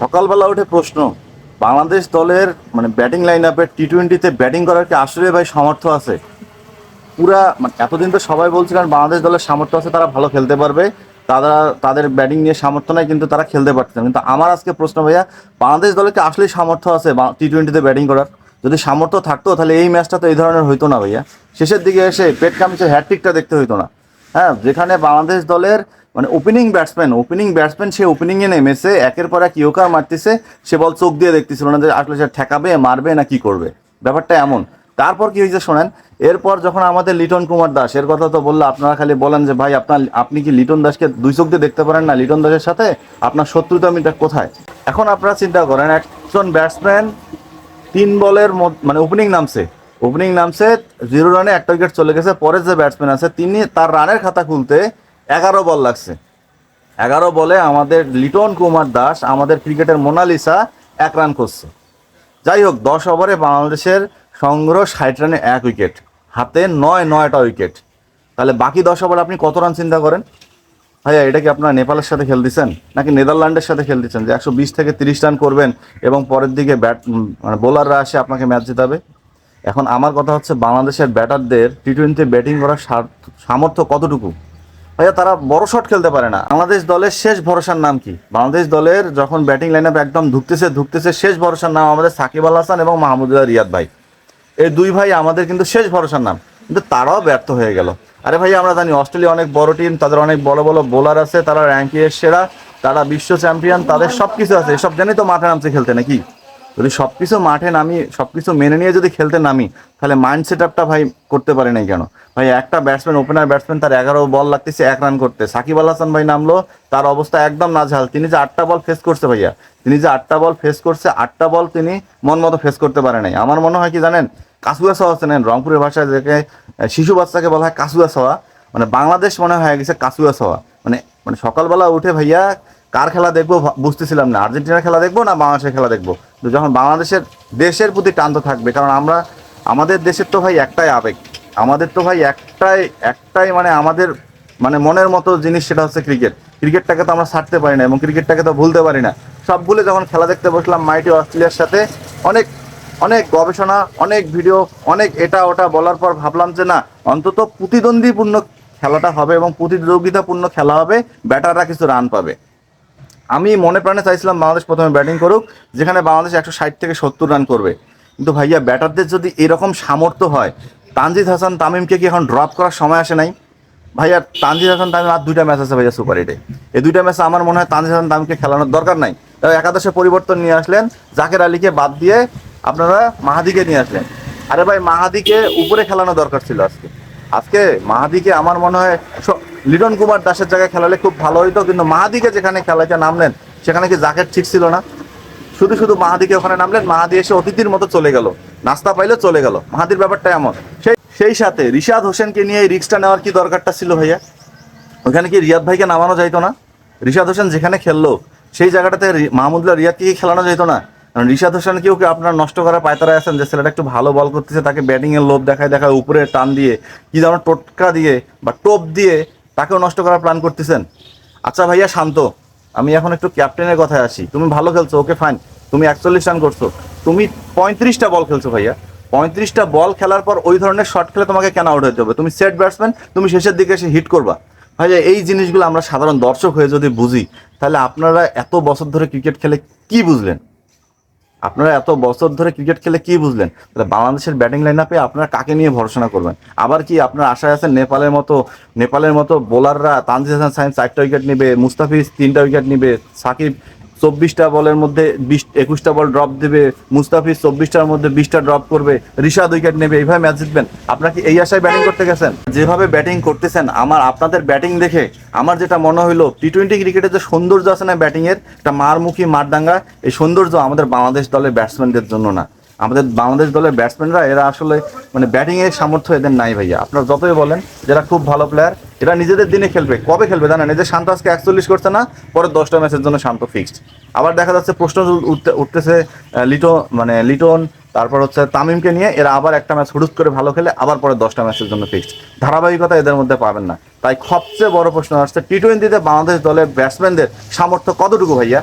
সকালবেলা উঠে প্রশ্ন, বাংলাদেশ দলের মানে ব্যাটিং লাইন আপে টি টোয়েন্টিতে ব্যাটিং করার কি আসলে ভাই সামর্থ্য আছে? পুরা মানে এতদিন তো সবাই বলছিলেন বাংলাদেশ দলের সামর্থ্য আছে, তারা ভালো খেলতে পারবে। তারা, তাদের ব্যাটিং নিয়ে সামর্থ্য নাই, কিন্তু তারা খেলতে পারতেন কিন্তু আমার আজকে প্রশ্ন ভাইয়া, বাংলাদেশ দলের কি আসলেই সামর্থ্য আছে টি টোয়েন্টিতে ব্যাটিং করার? যদি সামর্থ্য থাকতো, তাহলে এই ম্যাচটা তো এই ধরনের হইতো না ভাইয়া। শেষের দিকে এসে পেট কামিচের হ্যাট্রিকটা দেখতে হইতো না। হ্যাঁ যেখানে বাংলাদেশ দলের মানে ওপেনিং ব্যাটসম্যান ওপেনিং ব্যাটসম্যান সে ওপেনিংয়ে নেমেছে, একের পর এক ইয়োকার মারতেছে, সে বল চোখ দিয়ে দেখতেছিল না যে আসলে সে ঠেকাবে, মারবে না কি করবে। ব্যাপারটা এমন। তারপর কি হয়েছে শোনেন, এরপর যখন আমাদের লিটন কুমার দাস, এর কথা তো বললে আপনারা খালি বলেন যে, ভাই, আপনার, আপনি কি লিটন দাসকে দুই চোখ দিয়ে দেখতে পারেন না? লিটন দাসের সাথে আপনার শত্রুতা মিটা কোথায়? এখন আপনারা চিন্তা করেন, একজন ব্যাটসম্যান তিন বলের মানে ওপেনিং নামছে। ওপেনিং নামছে জিরো রানে একটা উইকেট চলে গেছে পরে যে ব্যাটসম্যান আছে, তিনি তার রানের খাতা খুলতে এগারো বল লাগছে। এগারো বলে আমাদের লিটন কুমার দাস, আমাদের ক্রিকেটের মোনালিসা এক রান করছে। যাই হোক, দশ ওভারে বাংলাদেশের সংগ্রহ ষাট রানে এক উইকেট, হাতে নয় নয়টা উইকেট। তাহলে বাকি দশ ওভার আপনি কত রান চিন্তা করেন? ভাইয়া, এটা কি আপনারা নেপালের সাথে খেলতেছেন? নাকি নেদারল্যান্ডের সাথে খেলতেছেন যে একশো বিশ থেকে তিরিশ রান করবেন এবং পরের দিকে ব্যাট মানে বোলাররা আসে আপনাকে ম্যাচ জেতাবে? এখন আমার কথা হচ্ছে বাংলাদেশের ব্যাটারদের টি টোয়েন্টি ব্যাটিং করার সামর্থ্য কতটুকু? ভাইয়া, তারা বড় শট খেলতে পারে না। বাংলাদেশ দলের শেষ ভরসার নাম কি? বাংলাদেশ দলের যখন ব্যাটিং লাইন আপ একদম ধুকতেছে ধুকতেছে শেষ ভরসার নাম আমাদের সাকিব আল হাসান এবং মাহমুদুল্লাহ রিয়াদ ভাই। এই দুই ভাই আমাদের কিন্তু শেষ ভরসার নাম। কিন্তু তারাও ব্যর্থ হয়ে গেল। আরে ভাই আমরা জানি অস্ট্রেলিয়া অনেক বড় টিম তাদের অনেক বড় বড় বোলার আছে, তারা র্যাঙ্কিংয়ের সেরা, তারা বিশ্ব চ্যাম্পিয়ন তাদের সব কিছু আছে। এসব জানি তো মাঠে নামছে খেলতে নাকি? যদি সব কিছু মাঠে নামি সব কিছু মেনে নিয়ে যদি খেলতে নামি, তাহলে মাইন্ড সেট আপটা ভাই করতে পারে নাই কেন? ভাই একটা ব্যাটসম্যান ওপেনার ব্যাটসম্যান তার এগারো বল লাগতেছে, এক রান করতে। সাকিব আল হাসান ভাই নামলো, তার অবস্থা একদম নাজহাল। তিনি যে আটটা বল ফেস করছে ভাইয়া, তিনি যে আটটা বল ফেস করছে, আটটা বল তিনি মন মতো ফেস করতে পারে নাই। আমার মনে হয় কি জানেন, কাসুয়া সাওয়া চেনেন রংপুরের ভাষায় যাকে শিশু বাচ্চাকে বলা হয় কাসুয়া সাওয়া। মানে বাংলাদেশ মনে হয় গেছে কাসুয়া সাওয়া। মানে মানে সকালবেলা উঠে ভাইয়া কার খেলা দেখব বুঝতেছিলাম না। আর্জেন্টিনার খেলা দেখব না বাংলাদেশের খেলা দেখব? যখন বাংলাদেশের দেশের প্রতি টান থাকবে, কারণ আমরা, আমাদের দেশের তো ভাই একটাই আবেগ। আমাদের তো ভাই একটাই একটাই মানে আমাদের মানে মনের মতো জিনিস সেটা হচ্ছে ক্রিকেট। ক্রিকেটটাকে তো আমরা ছাড়তে পারি না এবং ক্রিকেটটাকে তো ভুলতে পারি না। সব ভুলে যখন খেলা দেখতে বসলাম, মাইটি অস্ট্রেলিয়ার সাথে অনেক অনেক গবেষণা, অনেক ভিডিও, অনেক এটা ওটা বলার পর ভাবলাম যে না, অন্তত প্রতিদ্বন্দ্বীপূর্ণ খেলাটা হবে এবং প্রতিযোগিতাপূর্ণ খেলা হবে, ব্যাটাররা কিছু রান পাবে। আমি মনে প্রাণে চাইছিলাম বাংলাদেশ প্রথমে ব্যাটিং করুক, যেখানে বাংলাদেশ একশো ষাট থেকে সত্তর রান করবে। কিন্তু ভাইয়া, ব্যাটারদের যদি এরকম সামর্থ্য হয়, তানজিদ হাসান তামিমকে কি এখন ড্রপ করার সময় আসে নাই? ভাইয়া, তানজিদ হাসান তামিম আর দুইটা ম্যাচ আছে ভাইয়া সুপার এইটে এই দুইটা ম্যাচে আমার মনে হয় তানজিদ হাসান তামিমকে খেলানোর দরকার নাই। তবে একাদশে পরিবর্তন নিয়ে আসলেন, জাকের আলীকে বাদ দিয়ে আপনারা মাহাদিকে নিয়ে আসলেন। আরে ভাই, মাহাদিকে উপরে খেলানো দরকার ছিল আজকে। আজকে মাহাদিকে আমার মনে হয় লিটন কুমার দাসের জায়গায় খেলালে খুব ভালো হইতো, কিন্তু মাহাদিকে যেখানে খেলাতে নামলেন, সেখানে কি জাকের ঠিক ছিল না? শুধু শুধু মাহাদিকে ওখানে নামলেন, মাহাদি এসে অতিথির মতো চলে গেল, নাস্তা পাইলে চলে গেল। মাহাদির ব্যাপারটা এমন। সেই সেই সাথে রিশাদ হোসেনকে নিয়ে এই রিক্সটা নেওয়ার কি দরকারটা ছিল ভাইয়া? ওখানে কি রিয়াদ ভাইকে নামানো যাইতো না? রিশাদ হোসেন যেখানে খেললো, সেই জায়গাটাতে মাহমুদুল্লাহ রিয়াদকে কি খেলানো যেত না? কারণ রিশাদ হোসেনকেও কি আপনার নষ্ট করার পায়তারায় আছেন যে ছেলেটা একটু ভালো বল করতেছে, তাকে ব্যাটিংয়ের লোভ দেখায় দেখায় উপরে টান দিয়ে, কি যেন টোটকা দিয়ে বা টোপ দিয়ে তাকেও নষ্ট করার প্ল্যান করতেছেন? আচ্ছা ভাইয়া, শান্ত। আমি এখন একটু ক্যাপ্টেনের কথায় আসি। তুমি ভালো খেলছো, ওকে ফাইন তুমি একচল্লিশ রান করছ। তুমি পঁয়ত্রিশটা বল খেলছো ভাইয়া। পঁয়ত্রিশটা বল খেলার পর ওই ধরনের শট খেলে তোমাকে কেন আউট হতে হবে? তুমি সেট ব্যাটসম্যান তুমি শেষের দিকে এসে হিট করবা। ভাইয়া, এই জিনিসগুলো আমরা সাধারণ দর্শক হয়ে যদি বুঝি, তাহলে আপনারা এত বছর ধরে ক্রিকেট খেলে কি বুঝলেন? আপনারা এত বছর ধরে ক্রিকেট খেলে কি বুঝলেন? তাহলে বাংলাদেশের ব্যাটিং লাইন আপে আপনারা কাকে নিয়ে ভরসা করবেন? আবার কি আপনার আশায় আছেন নেপালের মতো নেপালের মতো বোলাররা তানজিদ হাসান সাইন চারটা উইকেট নেবে, মুস্তাফিজ তিনটা উইকেট নেবে, সাকিব চব্বিশটা বলের মধ্যে বিশ, একুশটা বল ড্রপ দেবে মুস্তাফিজ, চব্বিশটার মধ্যে বিশটা ড্রপ করবে। রিশাদ উইকেট নেবে, এইভাবে ম্যাচ জিতবেন। আপনারা কি এই আশায় ব্যাটিং করতে গেছেন? যেভাবে ব্যাটিং করতেছেন, আমার, আপনাদের ব্যাটিং দেখে আমার যেটা মনে হইল টি টোয়েন্টি ক্রিকেটের যে সৌন্দর্য আছে না ব্যাটিংয়ের একটা মারমুখী মারডাঙ্গা, এই সৌন্দর্য আমাদের বাংলাদেশ দলের ব্যাটসম্যানদের জন্য না। আমাদের বাংলাদেশ দলের ব্যাটসম্যানরা এরা আসলে মানে ব্যাটিংয়ের সামর্থ্য এদের নাই ভাইয়া। আপনারা যতই বলেন যারা খুব ভালো প্লেয়ার এরা নিজেদের দিনে খেলবে। কবে খেলবে জানেন? নিজের শান্ত আজকে একচল্লিশ করছে না, পরে দশটা ম্যাচের জন্য শান্ত ফিক্সড আবার দেখা যাচ্ছে প্রশ্ন উঠতে উঠতেছে লিটো মানে লিটন, তারপর হচ্ছে তামিমকে নিয়ে, এরা আবার একটা ম্যাচ হুড়ুত করে ভালো খেলে, আবার পরে দশটা ম্যাচের জন্য ফিক্সড ধারাবাহিকতা এদের মধ্যে পাবেন না। তাই সবচেয়ে বড় প্রশ্ন আসছে টি টোয়েন্টিতে বাংলাদেশ দলের ব্যাটসম্যানদের সামর্থ্য কতটুকু ভাইয়া?